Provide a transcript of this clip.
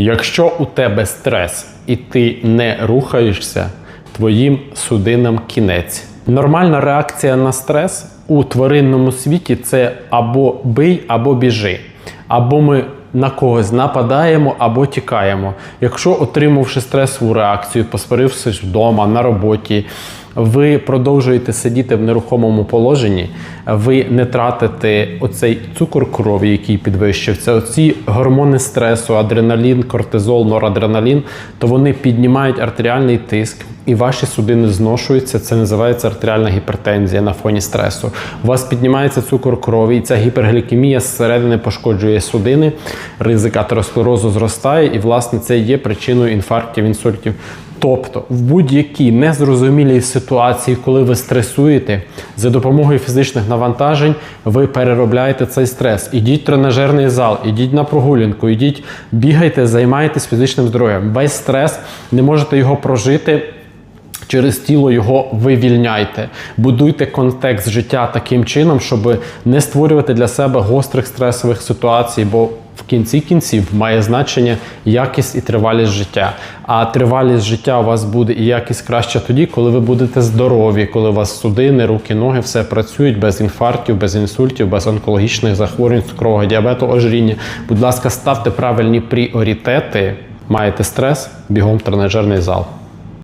Якщо у тебе стрес і ти не рухаєшся, твоїм судинам кінець. Нормальна реакція на стрес у тваринному світі це або бий, або біжи. Або ми на когось нападаємо або тікаємо. Якщо отримавши стресову реакцію, посварившись вдома, на роботі, ви продовжуєте сидіти в нерухомому положенні, ви не тратите оцей цукор крові, який підвищився, оці гормони стресу, адреналін, кортизол, норадреналін, то вони піднімають артеріальний тиск, і ваші судини зношуються. Це називається артеріальна гіпертензія на фоні стресу. У вас піднімається цукор крові, і ця гіперглікемія зсередини пошкоджує судини, ризик атеросклерозу зростає, і власне це є причиною інфарктів, інсультів. Тобто, в будь-якій незрозумілій ситуації, коли ви стресуєте, за допомогою фізичних навантажень ви переробляєте цей стрес. Ідіть в тренажерний зал, ідіть на прогулянку, ідіть, бігайте, займайтесь фізичним здоров'ям. Весь стрес не можете його прожити. Через тіло його вивільняйте, будуйте контекст життя таким чином, щоб не створювати для себе гострих стресових ситуацій, бо в кінці кінців має значення якість і тривалість життя. А тривалість життя у вас буде і якість краще тоді, коли ви будете здорові, коли у вас судини, руки, ноги все працюють без інфарктів, без інсультів, без онкологічних захворювань, цукрового діабету, ожиріння. Будь ласка, ставте правильні пріоритети. Маєте стрес, бігом в тренажерний зал.